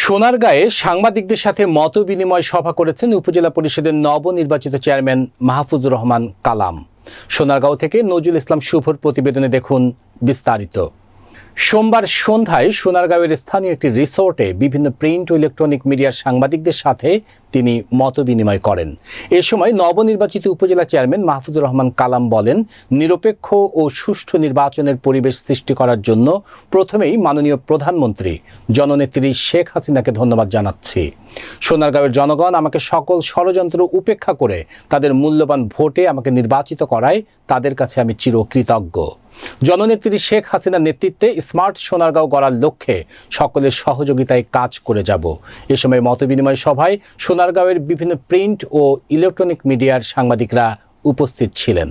সোনারগাঁয়ে সাংবাদিকদের সাথে মত বিনিময় সভা করেছেন উপজেলা পরিষদের নবনির্বাচিত চেয়ারম্যান মাহফুজুর রহমান কালাম। সোনারগাঁও থেকে নজরুল ইসলাম শুভর প্রতিবেদনে দেখুন বিস্তারিত। সোমবার সন্ধ্যায় সোনারগাঁওয়ের স্থানীয় একটি রিসোর্টে বিভিন্ন প্রিন্ট ও ইলেকট্রনিক মিডিয়ার সাংবাদিকদের সাথে তিনি মত বিনিময় করেন। এ সময় নবনির্বাচিত উপজেলা চেয়ারম্যান মাহফুজুর রহমান কালাম বলেন, নিরপেক্ষ ও সুষ্ঠু নির্বাচনের পরিবেশ সৃষ্টি করার জন্য প্রথমেই মাননীয় প্রধানমন্ত্রী জননেত্রী শেখ হাসিনাকে ধন্যবাদ জানাচ্ছি। সোনারগাঁওয়ের জনগণ আমাকে সকল ষড়যন্ত্র উপেক্ষা করে তাদের মূল্যবান ভোটে আমাকে নির্বাচিত করায় তাদের কাছে আমি চিরকৃতজ্ঞ। জননেত্রী শেখ হাসিনার নেতৃত্বে স্মার্ট সোনারগাঁও গড়ার লক্ষ্যে সকলের সহযোগিতায় কাজ করে যাব। এ সময় মতবিনিময় সভায় সোনারগাঁওয়ের বিভিন্ন প্রিন্ট ও ইলেকট্রনিক মিডিয়ার সাংবাদিকরা উপস্থিত ছিলেন।